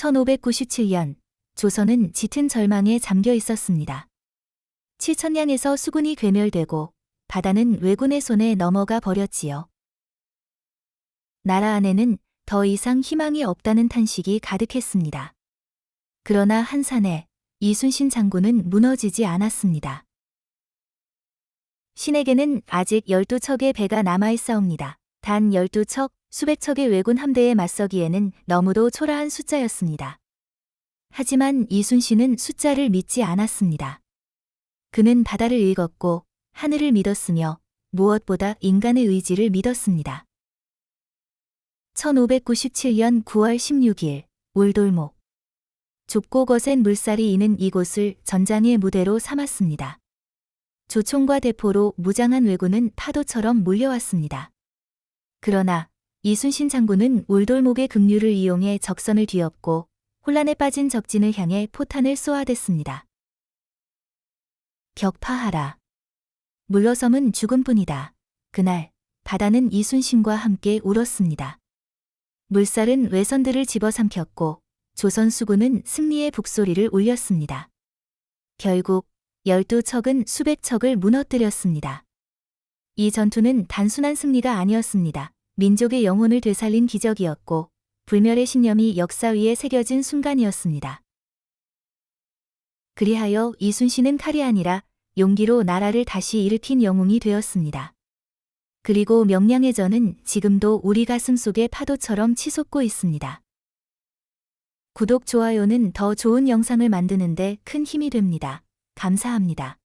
1597년 조선은 짙은 절망에 잠겨 있었습니다. 칠천량에서 수군이 괴멸되고 바다는 왜군의 손에 넘어가 버렸지요. 나라 안에는 더 이상 희망이 없다는 탄식이 가득했습니다. 그러나 한산에 이순신 장군은 무너지지 않았습니다. 신에게는 아직 12척의 배가 남아 있사옵니다. 단 12척, 수백 척의 왜군 함대에 맞서기에는 너무도 초라한 숫자였습니다. 하지만 이순신은 숫자를 믿지 않았습니다. 그는 바다를 읽었고 하늘을 믿었으며 무엇보다 인간의 의지를 믿었습니다. 1597년 9월 16일 울돌목 좁고 거센 물살이 이는 이곳을 전장의 무대로 삼았습니다. 조총과 대포로 무장한 왜군은 파도처럼 몰려왔습니다. 그러나 이순신 장군은 울돌목의 급류를 이용해 적선을 뒤엎고 혼란에 빠진 적진을 향해 포탄을 쏘아댔습니다. 격파하라. 물러섬은 죽음뿐이다. 그날 바다는 이순신과 함께 울었습니다. 물살은 외선들을 집어삼켰고 조선 수군은 승리의 북소리를 울렸습니다. 결국 열두 척은 수백 척을 무너뜨렸습니다. 이 전투는 단순한 승리가 아니었습니다. 민족의 영혼을 되살린 기적이었고 불멸의 신념이 역사 위에 새겨진 순간이었습니다. 그리하여 이순신은 칼이 아니라 용기로 나라를 다시 일으킨 영웅이 되었습니다. 그리고 명량의 전은 지금도 우리 가슴 속에 파도처럼 치솟고 있습니다. 구독, 좋아요는 더 좋은 영상을 만드는데 큰 힘이 됩니다. 감사합니다.